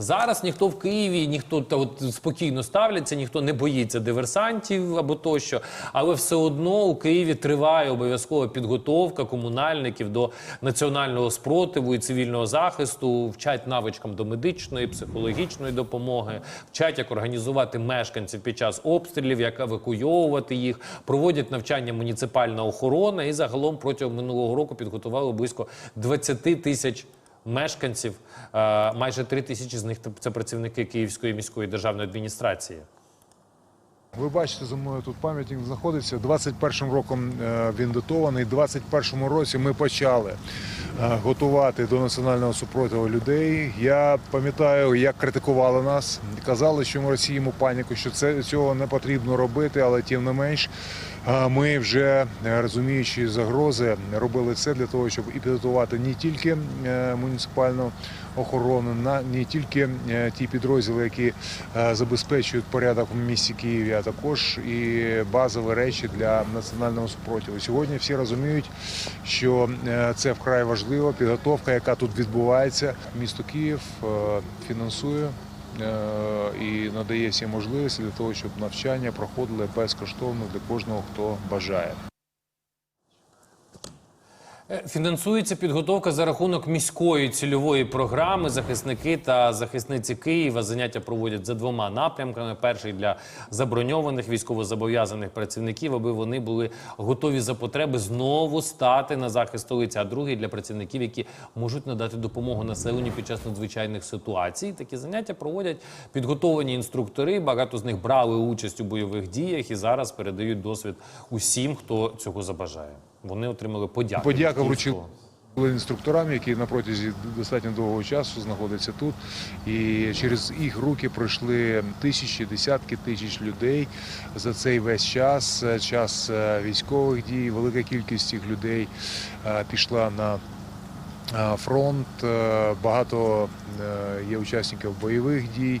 Зараз ніхто в Києві, ніхто та от спокійно ставляться, ніхто не боїться диверсантів або тощо. Але все одно у Києві триває обов'язкова підготовка комунальників до національного спротиву і цивільного захисту, вчать навичкам до медичної, психологічної допомоги, вчать, як організувати мешканців під час обстрілів, як евакуйовувати їх, проводять навчання муніципальна охорона і загалом протягом минулого року підготували близько 20 тисяч. Мешканців Е, майже три тисячі з них це працівники Київської міської державної адміністрації. Ви бачите, за мною тут пам'ятник знаходиться. 21 роком е, він датований. 21 році ми почали е, готувати до національного супротиву людей. Я пам'ятаю, як критикували нас, казали, що ми розсіємо паніку, що це цього не потрібно робити, але тим не менш. е, Ми вже розуміючи загрози, робили це для того, щоб і підготувати не тільки муніципальну охорону, не тільки ті підрозділи, які забезпечують порядок в місті Києві, а також і базові речі для національного спротиву. Сьогодні всі розуміють, що е, це вкрай важливо. Підготовка, яка тут відбувається, місто Київ е, фінансує. е, І надає всі можливості для того, щоб навчання проходили безкоштовно для кожного, хто бажає. Фінансується підготовка за рахунок міської цільової програми. Захисники та захисниці Києва заняття проводять за двома напрямками: перший для заброньованих військовозобов'язаних працівників, аби вони були готові за потреби знову стати на захист столиці. А другий для працівників, які можуть надати допомогу населенню під час надзвичайних ситуацій. Такі заняття проводять підготовлені інструктори. Багато з них брали участь у бойових діях і зараз передають досвід усім, хто цього забажає. Вони отримали подяку. Подяка Київського. інструкторам, які на протязі достатньо довгого часу знаходяться тут. І через їх руки пройшли тисячі, десятки тисяч людей за цей весь час, час е, військових дій. Велика кількість цих людей е, пішла на е, фронт. Багато є учасників бойових дій.